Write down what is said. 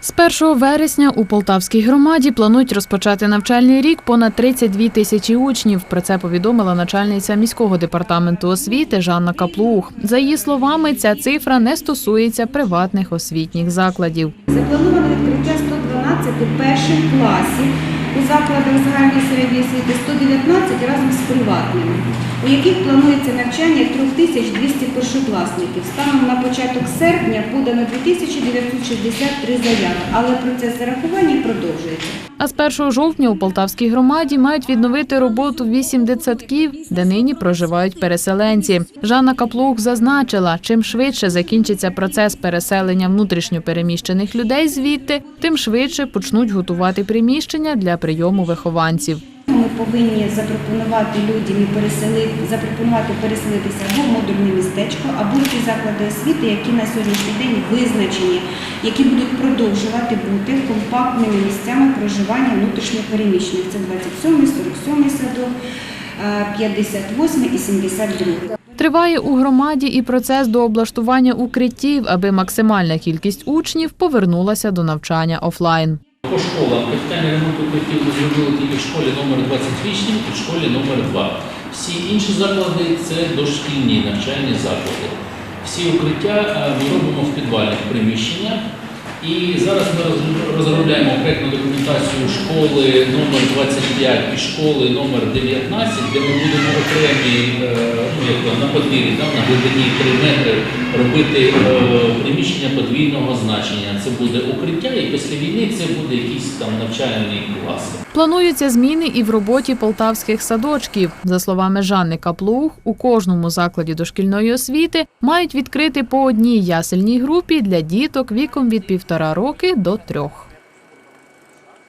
З 1 вересня у Полтавській громаді планують розпочати навчальний рік понад 32 тисячі учнів. Про це повідомила начальниця міського департаменту освіти Жанна Каплух. За її словами, ця цифра не стосується приватних освітніх закладів. Заплановано відкриття 112 перших класів у закладах загальної середньої освіти 119 разом з приватними, у яких планується навчання 3200 першокласників. Станом на початок серпня подано 2963 заяви, але процес зарахування продовжується. А з 1 жовтня у Полтавській громаді мають відновити роботу вісім дитсадків, де нині проживають переселенці. Жанна Каплух зазначила, чим швидше закінчиться процес переселення внутрішньо переміщених людей звідти, тим швидше почнуть готувати приміщення для прийому вихованців. Ми повинні запропонувати людям і запропонувати переселитися або в модульне містечко, або в ті заклади освіти, які на сьогоднішній день визначені, які будуть продовжувати бути компактними місцями проживання внутрішньо переміщених. Це 27, 47 садок, е, 58 і 72. Триває у громаді і процес дооблаштування укриттів, аби максимальна кількість учнів повернулася до навчання офлайн. По школам капітальний ремонт укриттів ми зробили тільки в школі номер 28 і в школі номер 2. Всі інші заклади це дошкільні навчальні заклади. Всі укриття е, ми робимо в підвальних приміщеннях. І зараз ми розробляємо проєктну документацію школи номер 25 і школи номер 19, де ми будемо окремі е, ну, на подвір'ї, на глибині 3 метри робити е, приміщення подвійного значення. Це буде укриття, і після війни це буде якийсь там навчальний клас. Плануються зміни і в роботі полтавських садочків. За словами Жанни Каплух, у кожному закладі дошкільної освіти мають відкрити по одній ясельній групі для діток віком від півтора роки до трьох.